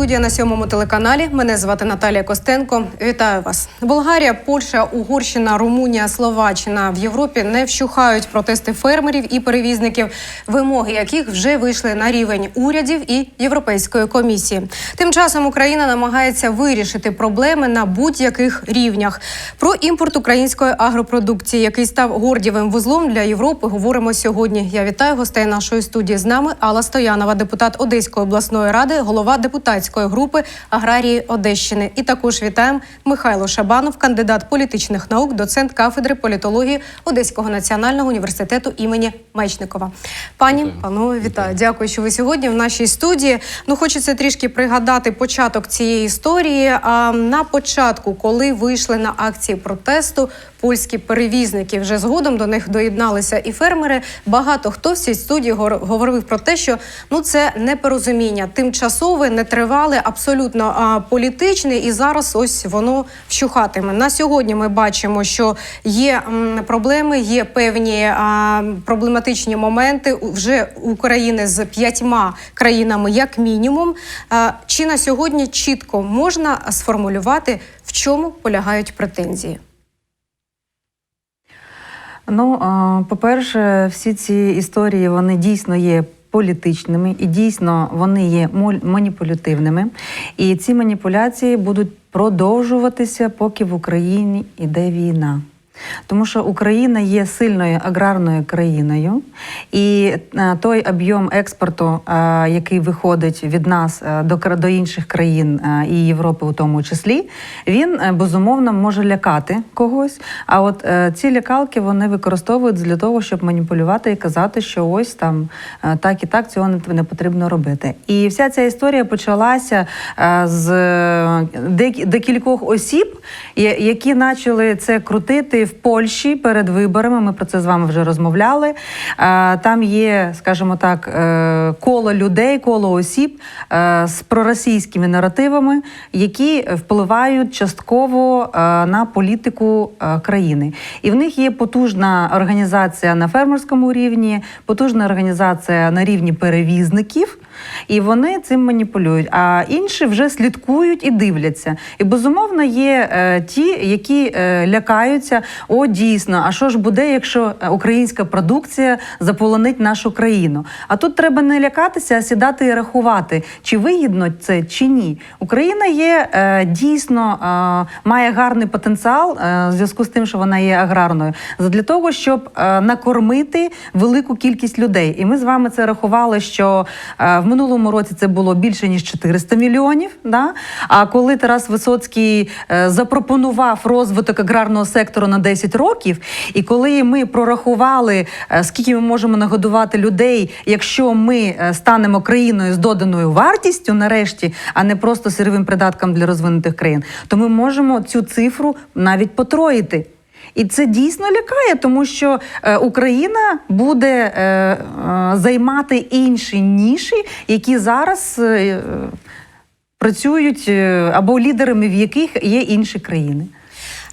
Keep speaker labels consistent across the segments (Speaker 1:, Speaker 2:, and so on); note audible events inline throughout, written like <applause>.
Speaker 1: Студія на сьомому телеканалі. Мене звати Наталія Костенко. Вітаю вас. Болгарія, Польща, Угорщина, Румунія, Словаччина в Європі не вщухають протести фермерів і перевізників, вимоги яких вже вийшли на рівень урядів і Європейської комісії. Тим часом Україна намагається вирішити проблеми на будь-яких рівнях. Про імпорт української агропродукції, який став гордівим вузлом для Європи, говоримо сьогодні. Я вітаю гостей нашої студії. З нами Алла Стоянова, депутат Одеської обласної ради, голова депутатської групи аграрії Одещини. І також вітаємо Михайло Шабанов, кандидат політичних наук, доцент кафедри політології Одеського національного університету імені Мечникова. Пані, панове, вітаю. Дякую, що ви сьогодні в нашій студії. Ну, хочеться трішки пригадати початок цієї історії. А на початку, коли вийшли на акції протесту, польські перевізники вже згодом до них доєдналися і фермери. Багато хто в цій студії говорив про те, що ну це непорозуміння, тимчасове, нетривале, абсолютно а, політичне, і зараз ось воно вщухатиме. На сьогодні ми бачимо, що є м, проблеми, є певні а, проблематичні моменти вже України з п'ятьма країнами, як мінімум. А, чи на сьогодні чітко можна сформулювати, в чому полягають претензії?
Speaker 2: Ну, по-перше, всі ці історії вони дійсно є політичними і дійсно вони є маніпулятивними. І ці маніпуляції будуть продовжуватися, поки в Україні йде війна. Тому що Україна є сильною аграрною країною, і е, той об'єм експорту, е, який виходить від нас е, до, інших країн і Європи, у тому числі, він безумовно може лякати когось. А от ці лякалки вони використовують для того, щоб маніпулювати і казати, що ось там так і так цього не, потрібно робити. І вся ця історія почалася з декількох осіб, які почали це крутити в Польщі перед виборами. Ми про це з вами вже розмовляли. Е, Там є, скажімо так, е, коло людей, коло осіб е, з проросійськими наративами, які впливають частково на політику країни. І в них є потужна організація на фермерському рівні, потужна організація на рівні перевізників. І вони цим маніпулюють. А інші вже слідкують і дивляться. І безумовно є е, ті, які е, лякаються. О, дійсно, а що ж буде, якщо е, українська продукція заполонить нашу країну? А тут треба не лякатися, а сідати і рахувати, чи вигідно це чи ні. Україна є е, дійсно е, має гарний потенціал в зв'язку з тим, що вона є аграрною, для того, щоб накормити велику кількість людей. І ми з вами це рахували, що в минулому році це було більше ніж 400 мільйонів. Да? А коли Тарас Висоцький запропонував розвиток аграрного сектору на 10 років, і коли ми прорахували, е, скільки ми можемо нагодувати людей, якщо ми е, станемо країною з доданою вартістю, нарешті, а не просто сировим придатком для розвинутих країн, то ми можемо цю цифру навіть потроїти. І це дійсно лякає, тому що е, Україна буде займати інші ніші, які зараз працюють або лідерами, в яких є інші країни.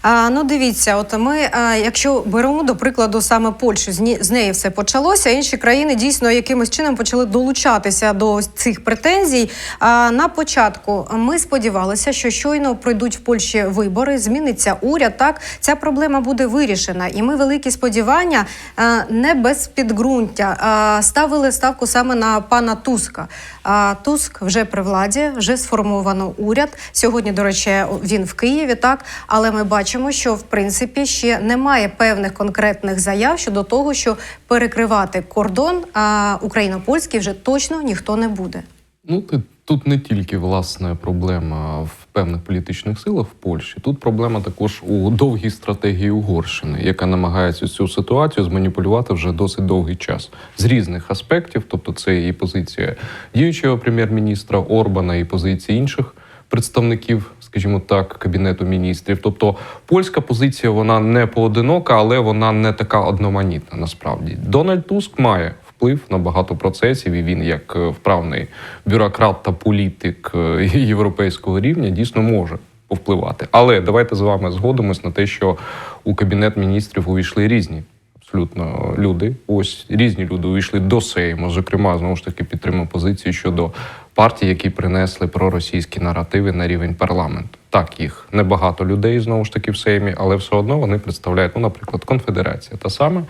Speaker 1: А, ну, дивіться, от ми, а, якщо беремо до прикладу саме Польщу, з, з неї все почалося. Інші країни дійсно якимось чином почали долучатися до цих претензій. А, на початку ми сподівалися, що щойно пройдуть в Польщі вибори, зміниться уряд. Так ця проблема буде вирішена, і ми великі сподівання а, не без підґрунтя а, ставили ставку саме на пана Туска. А, Туск вже при владі, вже сформовано уряд. Сьогодні, до речі, він в Києві, так але ми бачимо, що в принципі ще немає певних конкретних заяв щодо того, що перекривати кордон а, україно-польський вже точно ніхто не буде.
Speaker 3: Ну, тут не тільки власне проблема в певних політичних силах в Польщі. Тут проблема також у довгій стратегії Угорщини, яка намагається цю ситуацію зманіпулювати вже досить довгий час з різних аспектів. Тобто, це і позиція діючого прем'єр-міністра Орбана, і позиції інших представників, скажімо так, кабінету міністрів. Тобто, польська позиція вона не поодинока, але вона не така одноманітна. Насправді Дональд Туск має вплив на багато процесів, і він, як е, вправний бюрократ та політик е, <laughs> європейського рівня, дійсно може повпливати. Але давайте з вами згодимось на те, що у кабінет міністрів увійшли різні. Абсолютно люди, ось різні люди увійшли до Сейму. Зокрема, знову ж таки підтримав позиції щодо партій, які принесли проросійські наративи на рівень парламенту. Так, їх небагато людей знову ж таки в Сеймі, але все одно вони представляють, ну, наприклад, конфедерація та саме,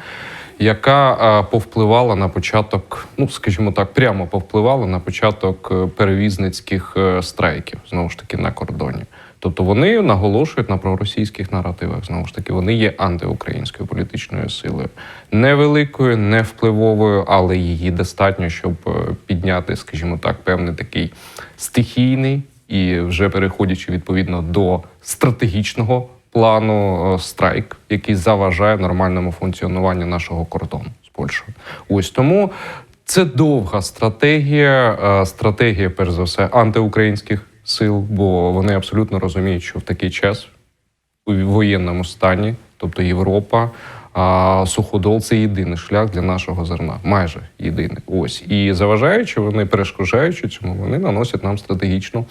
Speaker 3: яка е, повпливала на початок, ну скажімо так, прямо повпливала на початок е, перевізницьких е, страйків знову ж таки на кордоні. Тобто вони наголошують на проросійських наративах. Знову ж таки, вони є антиукраїнською політичною силою, невеликою, не впливовою, але її достатньо, щоб підняти, скажімо так, певний такий стихійний і вже переходячи відповідно до стратегічного плану е, страйк, який заважає нормальному функціонуванню нашого кордону з Польщею. Ось тому це довга стратегія, е, стратегія, перш за все, антиукраїнських сил, бо вони абсолютно розуміють, що в такий час у воєнному стані, тобто Європа, а суходол це єдиний шлях для нашого зерна, майже єдиний. Ось і заважаючи, вони перешкоджаючи цьому, вони наносять нам стратегічну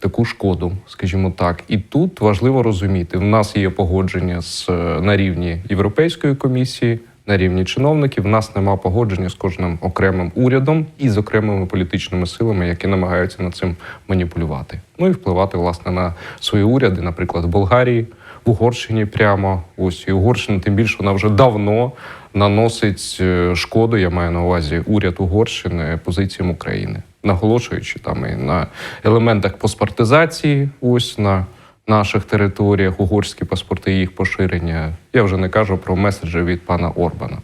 Speaker 3: таку шкоду, скажімо так. І тут важливо розуміти: в нас є погодження з е, на рівні Європейської комісії. На рівні чиновників в нас нема погодження з кожним окремим урядом і з окремими політичними силами, які намагаються над цим маніпулювати. Ну і впливати власне на свої уряди, наприклад, в Болгарії, в Угорщині прямо. Ось і Угорщина, тим більше вона вже давно наносить е, шкоду. Я маю на увазі уряд Угорщини позиціям України, наголошуючи там і на елементах паспортизації, ось на наших територіях, угорські паспорти, їх поширення. Я вже не кажу про меседжі від пана Орбана.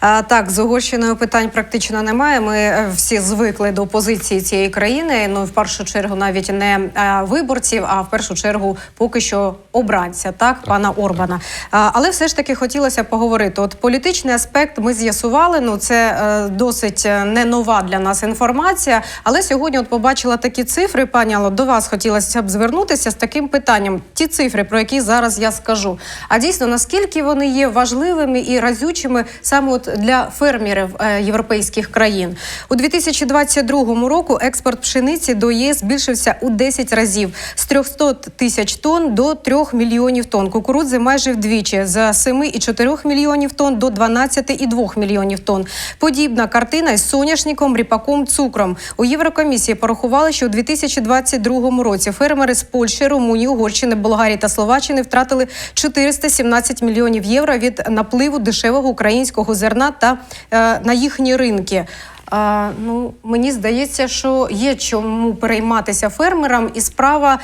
Speaker 1: Так, з Угорщиною питань практично немає. Ми е, всі звикли до позиції цієї країни. Ну, в першу чергу, навіть не е, виборців, а в першу чергу поки що обранця, так, пана Орбана. А, але все ж таки хотілося поговорити. От політичний аспект ми з'ясували. Ну, це е, досить не нова для нас інформація. Але сьогодні, от побачила такі цифри, пані Алло, до вас хотілося б звернутися з таким питанням. Ті цифри, про які зараз я скажу. А дійсно, наскільки вони є важливими і разючими саме от для фермерів е, європейських країн у 2022 року експорт пшениці до єС збільшився у 10 разів з 300 тисяч тонн до 3 мільйонів тонн. Кукурудзи майже вдвічі з 7,4 мільйонів тонн до 12,2 мільйонів тонн. Подібна картина із соняшником, ріпаком, цукром. У Єврокомісії порахували, що у 2022 році фермери з Польщі, Румунії, Угорщини, Болгарії та Словаччини втратили 417 мільйонів євро від напливу дешевого українського зерна та е, на їхні ринки. А, ну, мені здається, що є чому перейматися фермерам, і справа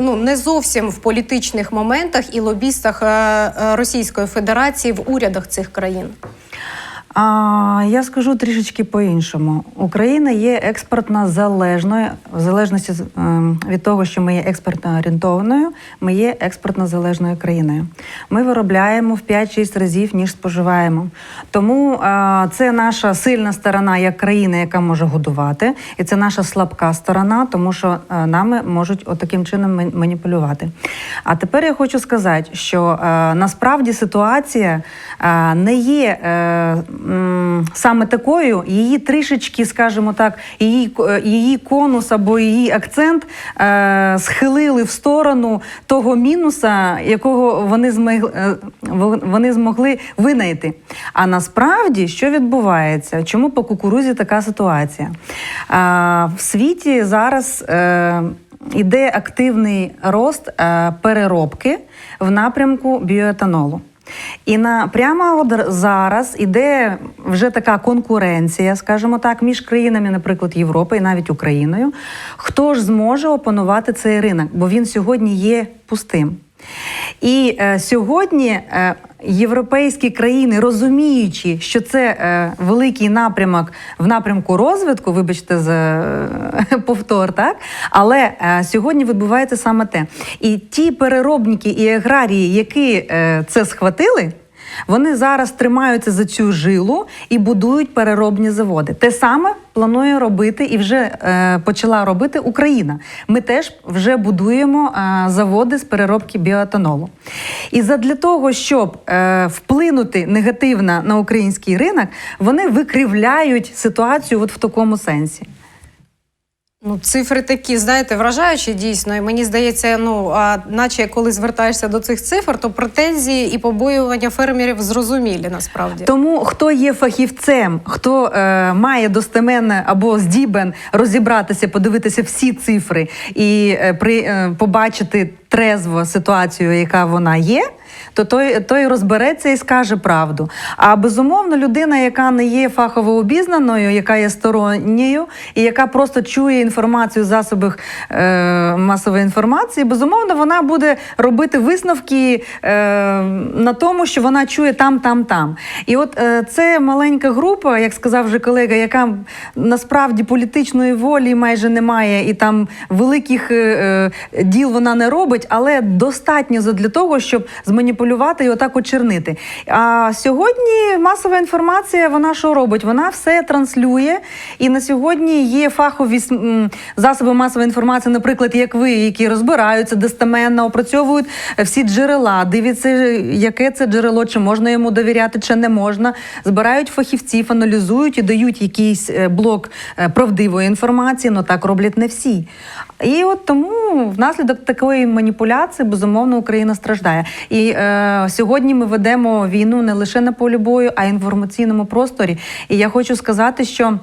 Speaker 1: ну не зовсім в політичних моментах і лобістах е, е, Російської Федерації в урядах цих країн.
Speaker 2: А, я скажу трішечки по-іншому. Україна є експортно залежною, в залежності ем, від того, що ми є експортно орієнтованою, ми є експортно залежною країною. Ми виробляємо в 5-6 разів, ніж споживаємо. Тому а, це наша сильна сторона як країна, яка може годувати, і це наша слабка сторона, тому що а, нами можуть отаким чином маніпулювати. А тепер я хочу сказати, що е, насправді ситуація е, не є е, м, саме такою, її трішечки, скажімо так, її, е, її конус або її акцент е, схилили в сторону того мінуса, якого вони змогли, е, вони змогли винайти. А насправді, що відбувається? Чому по кукурузі така ситуація? А, в світі зараз. Е, Іде активний рост е, переробки в напрямку біоетанолу. І на прямо зараз іде вже така конкуренція, скажімо так, між країнами, наприклад, Європи і навіть Україною. Хто ж зможе опанувати цей ринок? Бо він сьогодні є пустим. І е, сьогодні е, європейські країни, розуміючи, що це е, великий напрямок в напрямку розвитку, вибачте за е, <laughs> повтор, так але е, сьогодні відбувається саме те. І ті переробники і аграрії, які це схватили. Вони зараз тримаються за цю жилу і будують переробні заводи. Те саме планує робити і вже е, почала робити Україна. Ми теж вже будуємо е, заводи з переробки біоетанолу. І задля того, щоб е, вплинути негативно на український ринок, вони викривляють ситуацію от в такому сенсі.
Speaker 1: Ну, цифри такі, знаєте, вражаючі дійсно. І мені здається, ну а наче коли звертаєшся до цих цифр, то претензії і побоювання фермерів зрозумілі насправді.
Speaker 2: Тому хто є фахівцем, хто е, має достеменне або здібен розібратися, подивитися всі цифри і е, при, е, побачити трезво ситуацію, яка вона є. То той, той розбереться і скаже правду. А безумовно, людина, яка не є фахово обізнаною, яка є сторонньою, і яка просто чує інформацію в засобах е, масової інформації, безумовно, вона буде робити висновки е, на тому, що вона чує там, там, там. І от е, це маленька група, як сказав вже колега, яка насправді політичної волі майже немає, і там великих е, е, діл вона не робить, але достатньо для того, щоб зманіпулювати і отак очернити. А сьогодні масова інформація, вона що робить? Вона все транслює. І на сьогодні є фахові засоби масової інформації, наприклад, як ви, які розбираються достеменно, опрацьовують всі джерела, дивляться, яке це джерело, чи можна йому довіряти, чи не можна. Збирають фахівців, аналізують і дають якийсь е, блок е, правдивої інформації, але так роблять не всі. І от тому внаслідок такої маніпуляції безумовно Україна страждає. І е, сьогодні ми ведемо війну не лише на полі бою, а й інформаційному просторі. І я хочу сказати, що.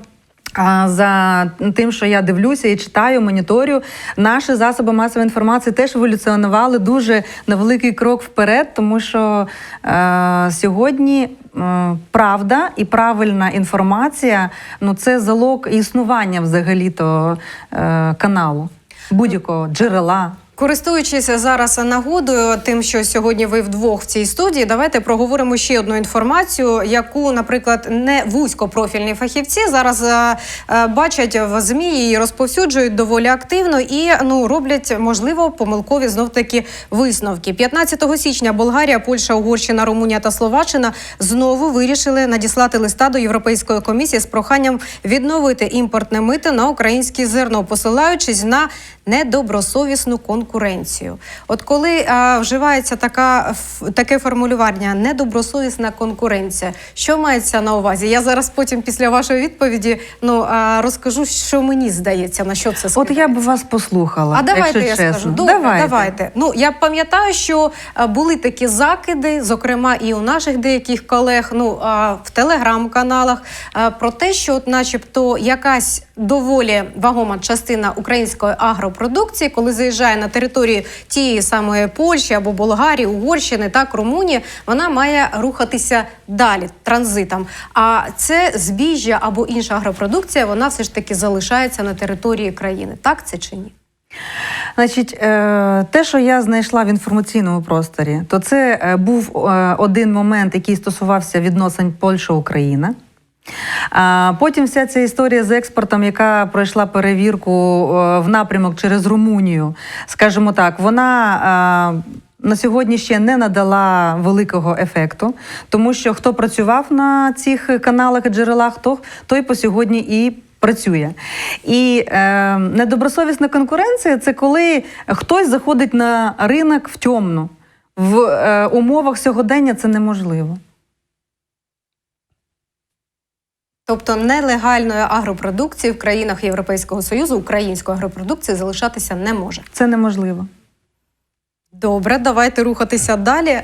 Speaker 2: За тим, що я дивлюся і читаю, моніторю, наші засоби масової інформації теж еволюціонували дуже на великий крок вперед, тому що е, сьогодні е, правда і правильна інформація ну це залог існування взагалі-то е, каналу, будь-якого джерела.
Speaker 1: Користуючись зараз нагодою, тим, що сьогодні ви вдвох в цій студії, давайте проговоримо ще одну інформацію, яку, наприклад, не вузькопрофільні фахівці зараз е, е, бачать в змі і розповсюджують доволі активно і ну роблять можливо помилкові знов таки висновки. 15 січня Болгарія, Польща, Угорщина, Румунія та Словаччина знову вирішили надіслати листа до Європейської комісії з проханням відновити імпортне мито на українське зерно, посилаючись на недобросовісну конкуренцію. От коли а, вживається така таке формулювання недобросовісна конкуренція, що мається на увазі? Я зараз потім після вашої відповіді ну а, розкажу, що мені здається, на що це
Speaker 2: От я б вас послухала.
Speaker 1: А давайте
Speaker 2: якщо
Speaker 1: я
Speaker 2: чесно.
Speaker 1: скажу. Добре,
Speaker 2: давайте.
Speaker 1: давайте. Ну я пам'ятаю, що були такі закиди, зокрема і у наших деяких колег, ну а, в телеграм-каналах, про те, що, от, начебто, якась доволі вагома частина української агропродукції, коли заїжджає на територію тієї самої Польщі або Болгарії, Угорщини, так Румунії, вона має рухатися далі транзитом. А це збіжжя або інша агропродукція, вона все ж таки залишається на території країни. Так це чи ні?
Speaker 2: Значить, е, те, що я знайшла в інформаційному просторі, то це е, був е, один момент, який стосувався відносин Польща-Україна. Потім вся ця історія з експортом, яка пройшла перевірку е, в напрямок через Румунію, скажімо так, вона. е, На сьогодні ще не надала великого ефекту, тому що хто працював на цих каналах і джерелах, то той по сьогодні і працює. І е, недобросовісна конкуренція це коли хтось заходить на ринок в темну. В е, умовах сьогодення це неможливо.
Speaker 1: Тобто нелегальної агропродукції в країнах Європейського Союзу української агропродукції залишатися не може.
Speaker 2: Це неможливо.
Speaker 1: Добре, давайте рухатися далі. Е,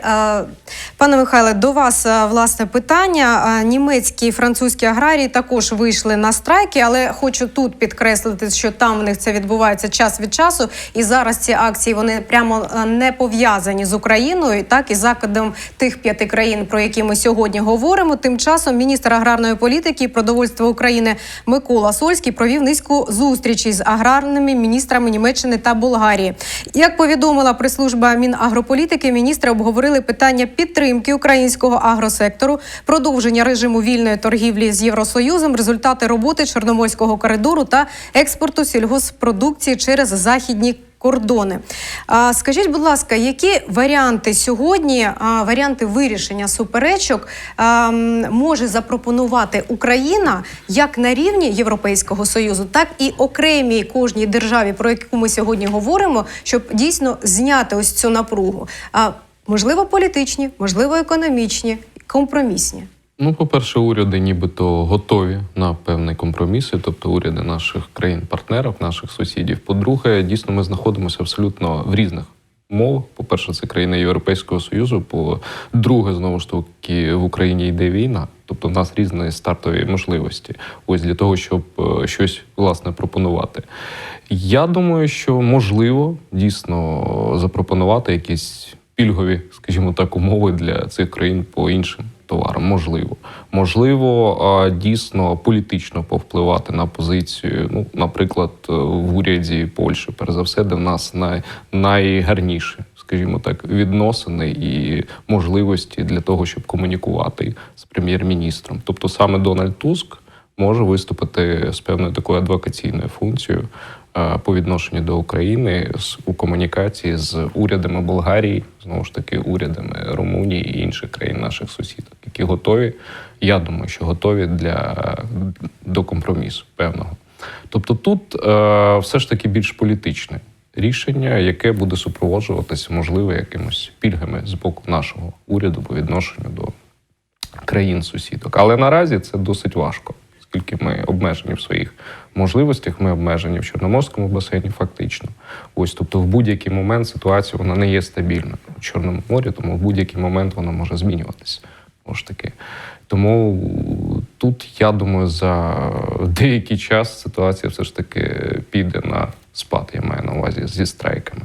Speaker 1: Пане Михайле, до вас е, власне питання. Е, Німецькі і французькі аграрії також вийшли на страйки, але хочу тут підкреслити, що там в них це відбувається час від часу. І зараз ці акції вони прямо не пов'язані з Україною, так і закидом тих п'яти країн, про які ми сьогодні говоримо. Тим часом міністр аграрної політики і продовольства України Микола Сольський провів низку зустрічей з аграрними міністрами Німеччини та Болгарії. Як повідомила прес-служба Мінагрополітики, міністри обговорили питання підтримки українського агросектору, продовження режиму вільної торгівлі з Євросоюзом, результати роботи Чорноморського коридору та експорту сільгоспродукції через західні. Кордони, а, скажіть, будь ласка, які варіанти сьогодні, варіанти вирішення суперечок може запропонувати Україна як на рівні Європейського союзу, так і окремій кожній державі, про яку ми сьогодні говоримо, щоб дійсно зняти ось цю напругу? Можливо, політичні, можливо, економічні, компромісні.
Speaker 3: Ну, по-перше, уряди нібито готові на певні компроміси, тобто уряди наших країн-партнерів, наших сусідів. По-друге, дійсно, ми знаходимося абсолютно в різних умовах. По-перше, це країни Європейського Союзу. По-друге, знову ж таки, в Україні йде війна. Тобто, в нас різні стартові можливості. Ось для того, щоб е, щось власне пропонувати. Я думаю, що можливо дійсно запропонувати якісь пільгові, скажімо так, умови для цих країн по іншим товарам. Можливо, можливо, дійсно політично повпливати на позицію. Ну, наприклад, е, в уряді Польщі, перш за все, де в нас най, найгарніші, скажімо так, відносини і можливості для того, щоб комунікувати з прем'єр-міністром. Тобто саме Дональд Туск може виступити з певною такою адвокаційною функцією по відношенню до України з- у комунікації з урядами Болгарії, знову ж таки, урядами Румунії і інших країн наших сусідок, які готові. Я думаю, що готові для до компромісу певного. Тобто, тут е, все ж таки більш політичне рішення, яке буде супроводжуватися, можливо, якимось пільгами з боку нашого уряду по відношенню до країн сусідок. Але наразі це досить важко, оскільки ми обмежені в своїх можливостях, ми обмежені в Чорноморському басейні, фактично. Ось, тобто, в будь-який момент ситуація вона не є стабільною у Чорному морі, тому в будь-який момент вона може змінюватися. Ж таки. Тому тут, я думаю, за деякий час ситуація все ж таки піде на спад, я маю на увазі зі страйками.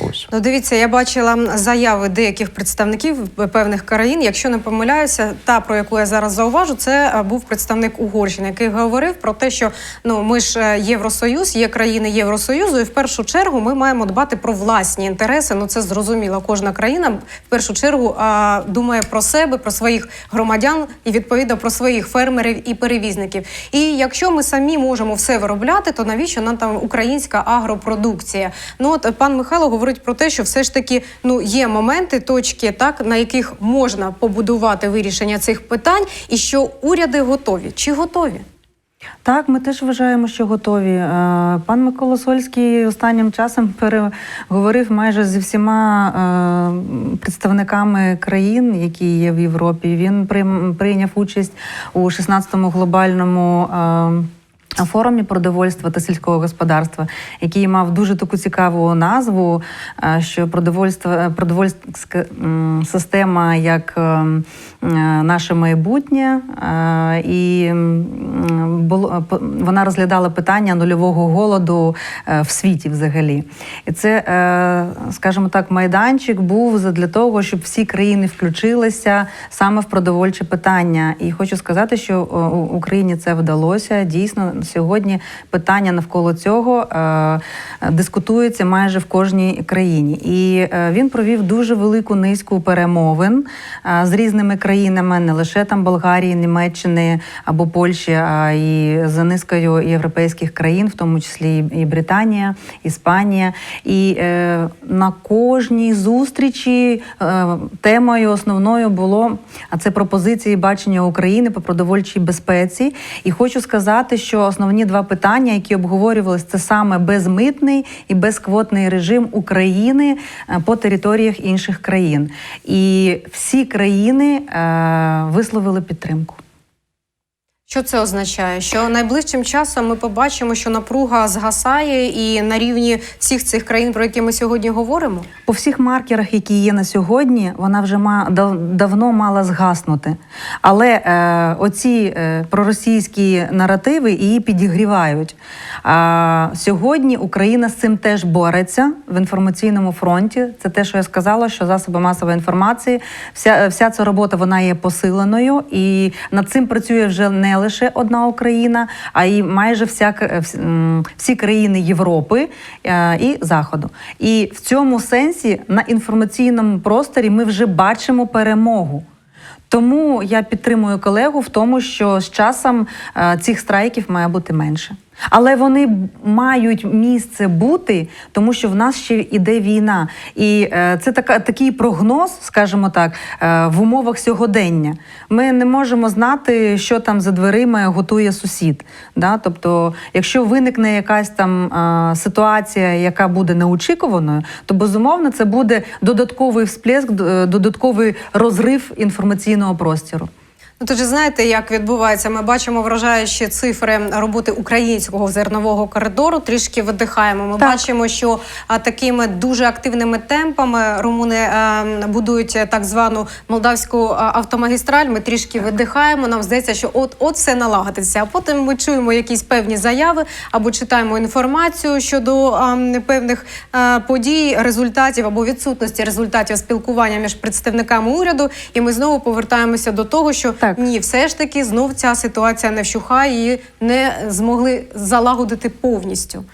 Speaker 3: Ось.
Speaker 1: Ну, дивіться, я бачила заяви деяких представників певних країн. Якщо не помиляюся, та про яку я зараз зауважу, це е, був представник Угорщини, який говорив про те, що ну ми ж е, Євросоюз, є країни Євросоюзу, і в першу чергу ми маємо дбати про власні інтереси. Ну це зрозуміло. Кожна країна в першу чергу а, думає про себе, про своїх громадян і відповідно про своїх фермерів і перевізників. І якщо ми самі можемо все виробляти, то навіщо нам там українська агропродукція? Ну от пан Михайло говорить про те, що все ж таки ну є моменти, точки, так на яких можна побудувати вирішення цих питань, і що уряди готові. Чи готові?
Speaker 2: Так, ми теж вважаємо, що готові. Е, Пан Микола Сольський останнім часом переговорив майже зі всіма е, представниками країн, які є в Європі. Він прийняв участь у 16-му глобальному. Е, Форумі продовольства та сільського господарства, який мав дуже таку цікаву назву, е, що продовольство продовольська система як е, м, е, наше майбутнє, е, і було по- вона розглядала питання нульового голоду е, в світі взагалі. І це, е, скажімо так, майданчик був для того, щоб всі країни включилися саме в продовольче питання. І хочу сказати, що е, Україні це вдалося. Дійсно, сьогодні питання навколо цього е, дискутується майже в кожній країні. І е, він провів дуже велику низку перемовин е, з різними країнами, не лише там Болгарії, Німеччини або Польщі, а і за низкою європейських країн, в тому числі і Британія, Іспанія. І е, на кожній зустрічі е, темою основною було а це пропозиції бачення України по продовольчій безпеці. І хочу сказати, що основні два питання, які обговорювалися, це саме безмитний і безквотний режим України е, по територіях інших країн. І всі країни е, висловили підтримку.
Speaker 1: Що це означає? Що найближчим часом ми побачимо, що напруга згасає, і на рівні всіх цих країн, про які ми сьогодні говоримо.
Speaker 2: По всіх маркерах, які є на сьогодні, вона вже ма, дав, давно мала згаснути. Але е, оці е, проросійські наративи її підігрівають. А сьогодні Україна з цим теж бореться в інформаційному фронті. Це те, що я сказала, що засоби масової інформації, вся, вся ця робота вона є посиленою, і над цим працює вже не лише одна Україна, а й майже вся, к- вс- м, всі країни Європи е, і Заходу. І в цьому сенсі на інформаційному просторі ми вже бачимо перемогу. Тому я підтримую колегу в тому, що з часом е, цих страйків має бути менше. Але вони мають місце бути, тому що в нас ще йде війна. І е, це така, такий прогноз, скажімо так, е, в умовах сьогодення. Ми не можемо знати, що там за дверима готує сусід. Да? Тобто, якщо виникне якась там е, ситуація, яка буде неочікуваною, то безумовно це буде додатковий всплеск, додатковий розрив інформаційного простору.
Speaker 1: Ну, тоді знаєте, як відбувається? Ми бачимо вражаючі цифри роботи українського зернового коридору. Трішки видихаємо. Ми
Speaker 2: Так.
Speaker 1: бачимо, що а, такими дуже активними темпами румуни е, будують е, так звану молдавську а, автомагістраль. Ми трішки видихаємо. Нам здається, що от от все налагодиться. А потім ми чуємо якісь певні заяви або читаємо інформацію щодо а, певних а, подій, результатів або відсутності результатів спілкування між представниками уряду. І ми знову повертаємося до того, що
Speaker 2: Так.
Speaker 1: ні, все ж таки знов ця ситуація не вщухає і не змогли залагодити повністю.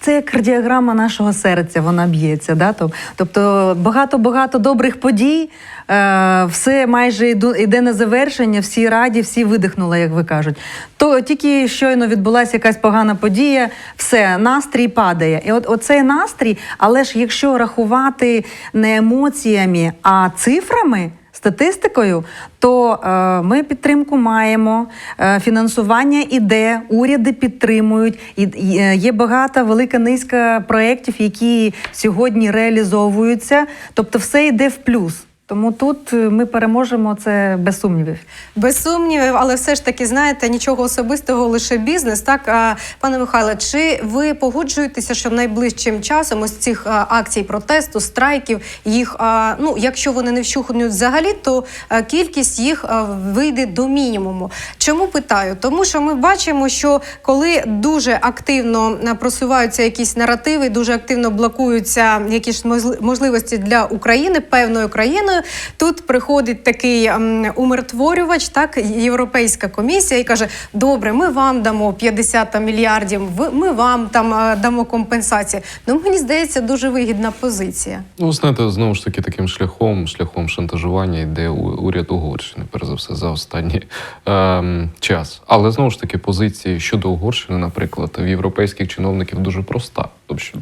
Speaker 2: Це як кардіограма нашого серця, вона б'ється. Да? Тобто багато-багато добрих подій, е, все майже йде на завершення, всі раді, всі видихнули, як ви кажуть. То тільки щойно відбулася якась погана подія, все, настрій падає. І от оцей настрій, але ж якщо рахувати не емоціями, а цифрами. Статистикою, то е, ми підтримку маємо, е, фінансування іде, уряди підтримують. І, е, є багата велика низка проєктів, які сьогодні реалізовуються. Тобто, все йде в плюс. Тому тут е, ми переможемо це без сумнівів.
Speaker 1: Без сумнівів, але все ж таки, знаєте, нічого особистого, лише бізнес. Так, а, пане Михайле, чи ви погоджуєтеся, що найближчим часом ось цих а, акцій протесту, страйків, їх, а, ну, якщо вони не вщухнуть взагалі, то а, кількість їх а, вийде до мінімуму. Чому питаю? Тому що ми бачимо, що коли дуже активно просуваються якісь наративи, дуже активно блокуються якісь можли- можливості для України, певною країною, тут приходить такий умиротворювач, так Європейська комісія, і каже: Добре, ми вам дамо 50 мільярдів, ми вам там е, дамо компенсації. Ну мені здається, дуже вигідна позиція.
Speaker 3: Ну, знаєте, знову ж таки, таким шляхом, шляхом шантажування йде уряд Угорщини, перш за все, за останній ем, час. Але знову ж таки, позиції щодо Угорщини, наприклад, в європейських чиновників дуже проста.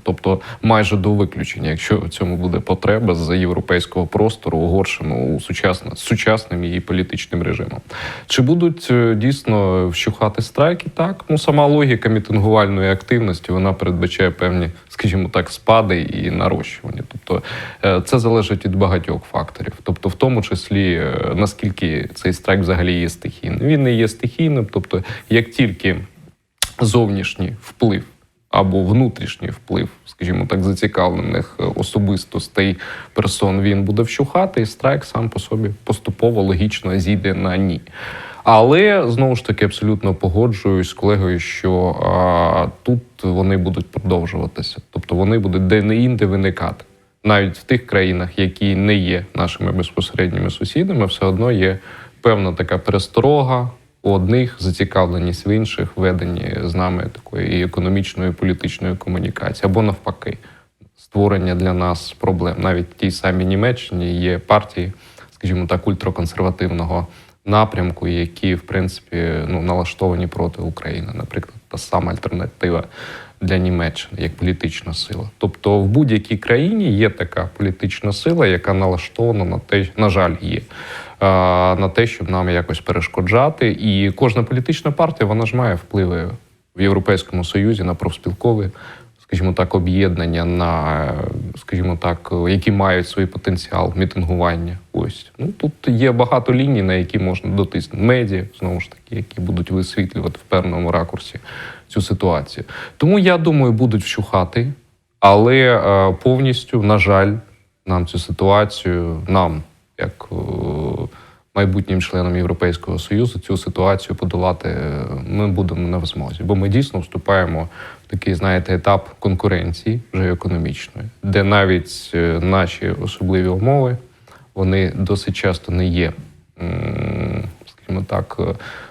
Speaker 3: Тобто, майже до виключення, якщо в цьому буде потреба з європейського простору Угорщину у сучасно, сучасним її політичним режимом. Чи будуть е, дійсно вщухати страйки? Так, ну сама логіка мітингувальної активності вона передбачає певні, скажімо так, спади і нарощування. Тобто е, це залежить від багатьох факторів. Тобто, в тому числі е, наскільки цей страйк взагалі є стихійним. Він не є стихійним, тобто, як тільки зовнішній вплив або внутрішній вплив, скажімо так, зацікавлених е, особистостей персон, він буде вщухати, і страйк сам по собі поступово логічно зійде на ні. Але знову ж таки абсолютно погоджуюсь з колегою, що а, тут вони будуть продовжуватися, тобто вони будуть де не інде виникати. Навіть в тих країнах, які не є нашими безпосередніми сусідами, все одно є певна така пересторога у одних, зацікавленість в інших, веденні з нами такої і економічної, і політичної комунікації, або навпаки, створення для нас проблем. Навіть в тій самій Німеччині є партії, скажімо так, ультраконсервативного напрямку, які, в принципі, ну, налаштовані проти України. Наприклад, та сама альтернатива для Німеччини як політична сила. Тобто, в будь-якій країні є така політична сила, яка налаштована на те, на жаль, є. На те, щоб нам якось перешкоджати, і кожна політична партія вона ж має впливи в Європейському Союзі на профспілкові, скажімо так, об'єднання на, скажімо так, які мають свій потенціал мітингування. Ось ну тут є багато ліній, на які можна дотиснути. Медіа, знову ж таки, які будуть висвітлювати в певному ракурсі цю ситуацію. Тому я думаю, будуть вщухати, але е, повністю, на жаль, нам цю ситуацію, нам, як е, майбутнім членам Європейського Союзу, цю ситуацію подолати е, ми будемо не в змозі, бо ми дійсно вступаємо в такий, знаєте, етап конкуренції вже економічної, де навіть е, наші особливі умови вони досить часто не є, скажімо так,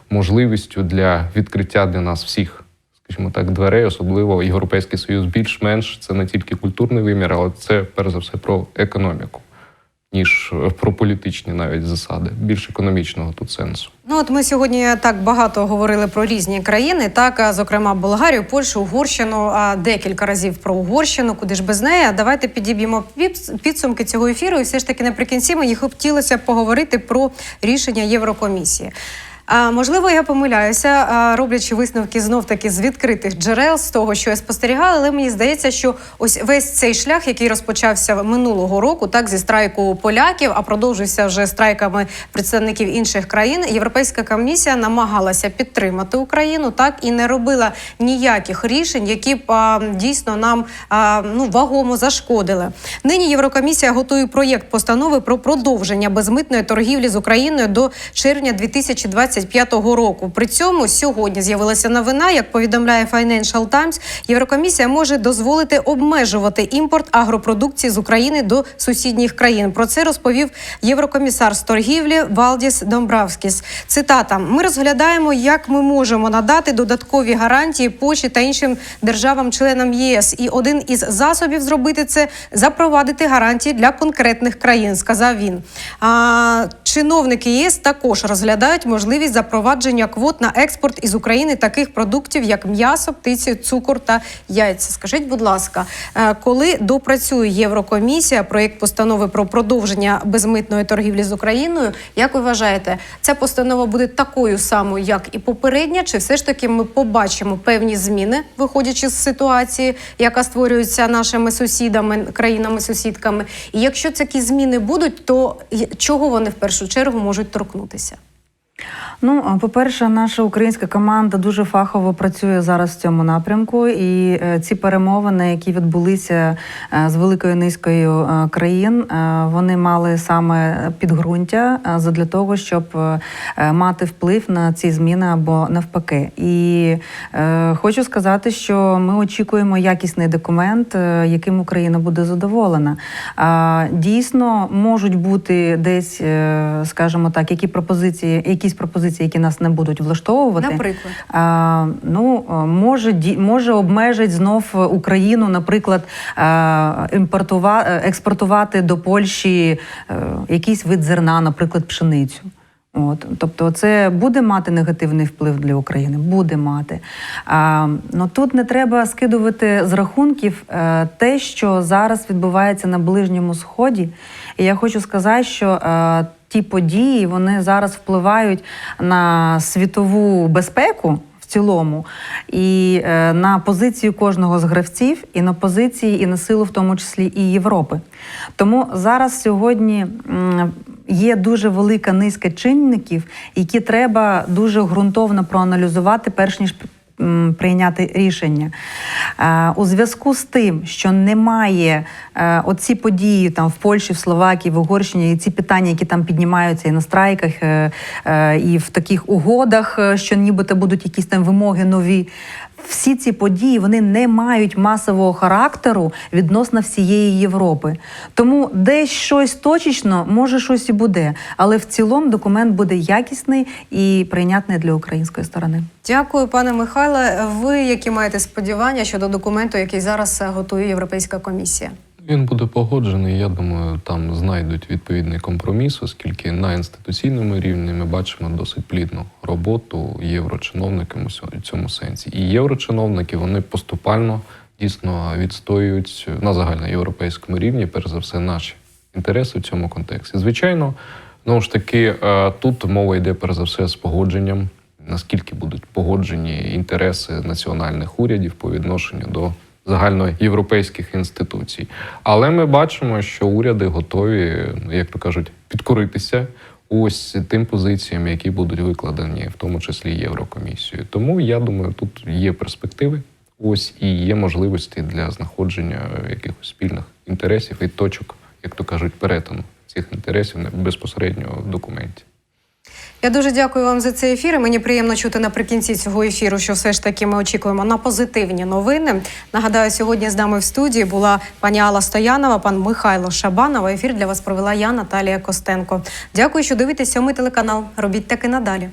Speaker 3: можливістю для відкриття для нас всіх. Скажімо так, дверей, особливо Європейський Союз більш-менш це не тільки культурний вимір, але це перш за все про економіку, ніж про політичні навіть засади. Більш економічного тут сенсу.
Speaker 1: Ну от ми сьогодні так багато говорили про різні країни, так зокрема Болгарію, Польщу, Угорщину, а декілька разів про Угорщину, куди ж без неї. Давайте підіб'ємо підсумки цього ефіру. І все ж таки наприкінці мені хотілося поговорити про рішення Єврокомісії. Можливо, я помиляюся, роблячи висновки знов таки з відкритих джерел, з того, що я спостерігала, але мені здається, що ось весь цей шлях, який розпочався минулого року, так зі страйку поляків, а продовжився вже страйками представників інших країн. Європейська комісія намагалася підтримати Україну, так і не робила ніяких рішень, які б дійсно нам ну вагомо зашкодили. Нині Єврокомісія готує проєкт постанови про продовження безмитної торгівлі з Україною до червня 2025 року. При цьому сьогодні з'явилася новина, як повідомляє Financial Times, Єврокомісія може дозволити обмежувати імпорт агропродукції з України до сусідніх країн. Про це розповів єврокомісар з торгівлі Валдіс Домбравскіс. Цитата: ми розглядаємо, як ми можемо надати додаткові гарантії Польщі та іншим державам-членам ЄС. І один із засобів зробити це запровадити гарантії для конкретних країн, сказав він. А, чиновники ЄС також розглядають можливість запровадження квот на експорт із України таких продуктів, як м'ясо, птицю, цукор та яйця. Скажіть, будь ласка, е, коли допрацює Єврокомісія проєкт постанови про продовження безмитної торгівлі з Україною, як ви вважаєте, ця постанова буде такою самою, як і попередня, чи все ж таки ми побачимо певні зміни, виходячи з ситуації, яка створюється нашими сусідами, країнами-сусідками? І якщо такі зміни будуть, то чого вони в першу чергу можуть торкнутися?
Speaker 2: Ну, по-перше, наша українська команда дуже фахово працює зараз в цьому напрямку, і е, ці перемовини, які відбулися е, з великою низкою е, країн, вони мали саме підґрунтя задля того, щоб мати вплив на ці зміни або навпаки. І хочу сказати, що ми очікуємо якісний документ, яким Україна буде задоволена. Дійсно можуть бути десь, скажімо так, які пропозиції, якісь пропозиції, які нас не будуть влаштовувати.
Speaker 1: Наприклад.
Speaker 2: А, ну, е, може, ді- може обмежить знов Україну, наприклад, імпортува, е, експортувати до Польщі е, якийсь вид зерна, наприклад, пшеницю. От, тобто, це буде мати негативний вплив для України, буде мати. А, ну тут не треба скидувати з рахунків е, те, що зараз відбувається на Ближньому Сході. І я хочу сказати, що е, ті події вони зараз впливають на світову безпеку. Цілому, і е, на позицію кожного з гравців, і на позиції, і на силу, в тому числі і Європи. Тому зараз сьогодні є дуже велика низка чинників, які треба дуже ґрунтовно проаналізувати, перш ніж прийняти рішення. Е, У зв'язку з тим, що немає е, оці події там в Польщі, в Словакії, в Угорщині, і ці питання, які там піднімаються і на страйках, е, і в таких угодах, що нібито будуть якісь там вимоги нові. Всі ці події вони не мають масового характеру відносно всієї Європи. Тому десь щось точечно, може щось і буде, але в цілому документ буде якісний і прийнятний для української сторони.
Speaker 1: Дякую, пане Михайле. Ви які маєте сподівання щодо документу, який зараз е, готує Європейська комісія?
Speaker 3: Він буде погоджений. Я думаю, там знайдуть відповідний компроміс, оскільки на інституційному рівні ми бачимо досить плідну роботу єврочиновникам у цьому сенсі. І єврочиновники вони поступально дійсно відстоюють на загальноєвропейському рівні, перш за все, наші інтереси в цьому контексті. Звичайно, знову ж таки, е, тут мова йде перш за все з погодженням. Наскільки будуть погоджені інтереси національних урядів по відношенню до загальноєвропейських інституцій. Але ми бачимо, що уряди готові, як то кажуть, підкоритися ось тим позиціям, які будуть викладені, в тому числі Єврокомісією. Тому я думаю, тут є перспективи, ось і є можливості для знаходження якихось спільних інтересів і точок, як то кажуть, перетину цих інтересів безпосередньо в документі.
Speaker 1: Я дуже дякую вам за цей ефір. Мені приємно чути наприкінці цього ефіру, що все ж таки ми очікуємо на позитивні новини. Нагадаю, сьогодні з нами в студії була пані Алла Стоянова, пан Михайло Шабанова. Ефір для вас провела я, Наталія Костенко. Дякую, що дивитесь сьомий телеканал. Робіть таки надалі.